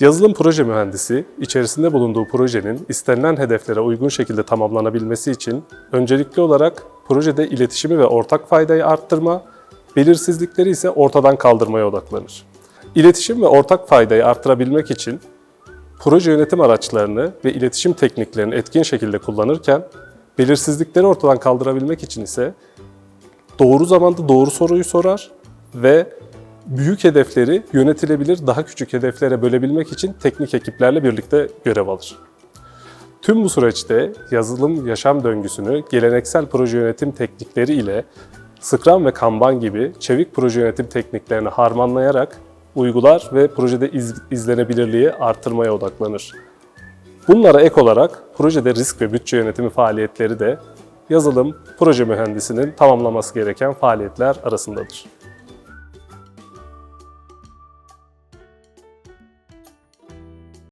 Yazılım proje mühendisi, içerisinde bulunduğu projenin istenilen hedeflere uygun şekilde tamamlanabilmesi için öncelikli olarak projede iletişimi ve ortak faydayı arttırma, belirsizlikleri ise ortadan kaldırmaya odaklanır. İletişim ve ortak faydayı arttırabilmek için proje yönetim araçlarını ve iletişim tekniklerini etkin şekilde kullanırken, belirsizlikleri ortadan kaldırabilmek için ise doğru zamanda doğru soruyu sorar ve büyük hedefleri yönetilebilir daha küçük hedeflere bölebilmek için teknik ekiplerle birlikte görev alır. Tüm bu süreçte yazılım yaşam döngüsünü geleneksel proje yönetim teknikleri ile Scrum ve Kanban gibi çevik proje yönetim tekniklerini harmanlayarak uygular ve projede iz- izlenebilirliği artırmaya odaklanır. Bunlara ek olarak projede risk ve bütçe yönetimi faaliyetleri de yazılım proje mühendisinin tamamlaması gereken faaliyetler arasındadır.